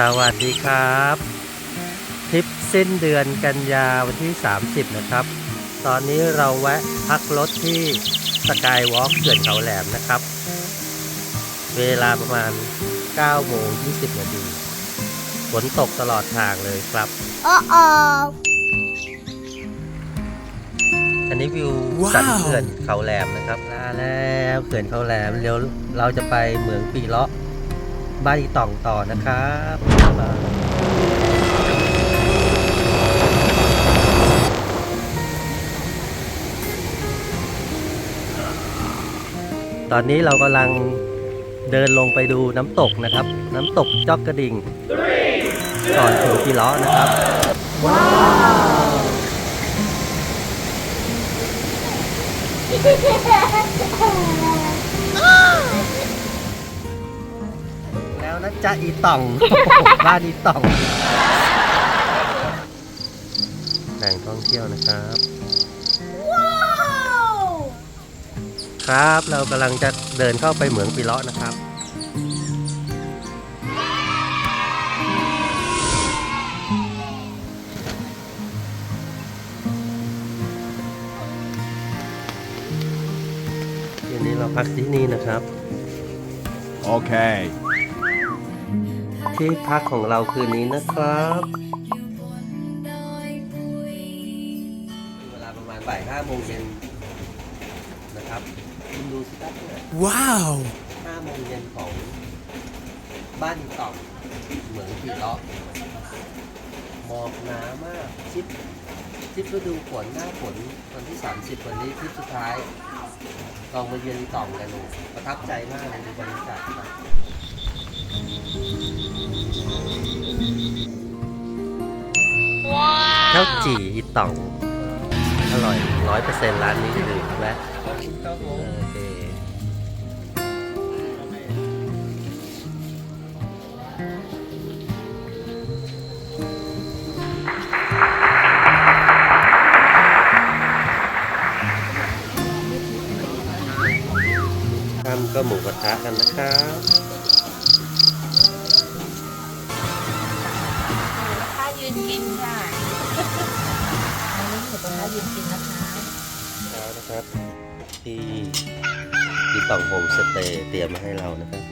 สวัสดีครับ ทริปสิ้นเดือนกันยาวันที่ 30 นะครับ ตอนนี้เราแวะพักรถที่สกายวอล์กเขื่อนเขาแหลมนะครับ เวลาประมาณ9โมง20 นาทีฝนตกตลอดทางเลยครับโอ้โออันนี้วิวว้าวสันเขื่อนเขาแหลมนะครับมาแล้วเขื่อนเขาแหลมเดี๋ยวเราจะไปเหมืองปีเลาะ บ้านอีต่องต่อนะครับตอนนี้เรากำลังเดินลงไปดูน้ำตกนะครับ น้ำตกจอกกระดิ่งก่อนถึงปีเลาะนะครับแล้ว นะจ๊ะอีต่อง บ้านอีต่องแหล่งท่องเที่ยวนะครับว้าวครับเรากำลังจะเดินเข้าไปเหมืองปีเลาะนะครับ ทีนี้เราพักที่นี่นะครับ Okay. ที่พักของเราคืนนี้นะครับเวลาประมาณบ่ายห้าโมงเย็นนะครับคุณดูสิครับเนี่ย Wow. ห้าโมงเย็นของบ้านอีต่อมเหมืองปีเลาะหมอกหนามากชิปชิปฤดูฝนหน้าฝนวันที่ 30 วันนี้ทริปสุดท้ายลองมาเยือนอีต่อมกันดูประทับใจมากเลยดูบรรยากาศนะ ข้าวจี่อีต่อง อร่อยร้อยเปอร์เซ็นต์ร้านนี้เลยแวะโอเคทำก็หมูกระทะกันนะครับ ที่ที่ต่งโฮมสเตย์เตรียมมาให้เรานะครับ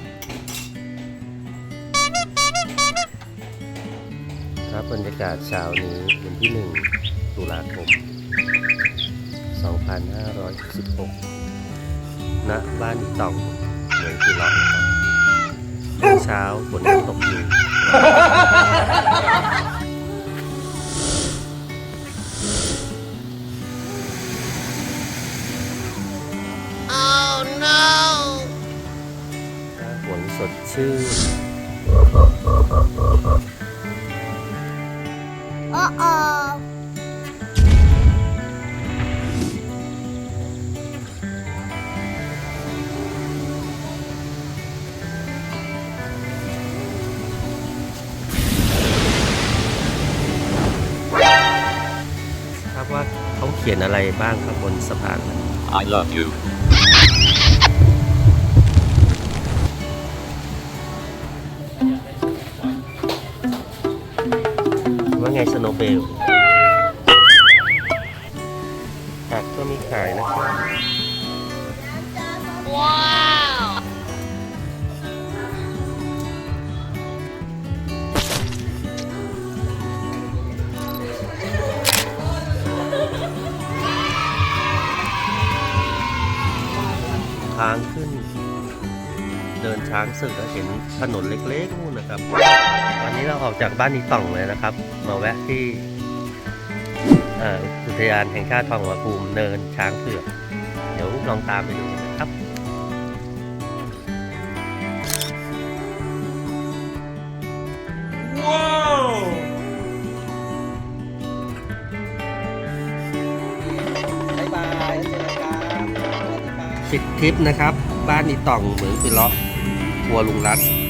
ครับบรรยากาศเช้านี้วันที่ 1 ตุลาคม 2516 ณ บ้านอีต่องเหมืองกีเลาะนะครับเช้าฝนตกอยู่ ชื่นโอ้โอครับว่าเขาเขียนอะไรบ้างครับบนสะพานนั้น I love you. สโนเบลผักก็มีขายนะครับว้าวทาง เดินช้างศึกแล้วเห็นถนนเล็กๆนู่นนะครับ ตอนนี้เราออกจากบ้านอีต่องเลยนะครับ มาแวะที่เอ่ออุทยานแห่งชาติทองหัวภูมิเนินช้างเผือก เดี๋ยวลองตามไปดูกันนะครับบ๊ายบายแล้วเจอกันปิดคลิปนะครับ บ้านอีต่องเหมืองปิเลาะ ครัวลุงรัฐ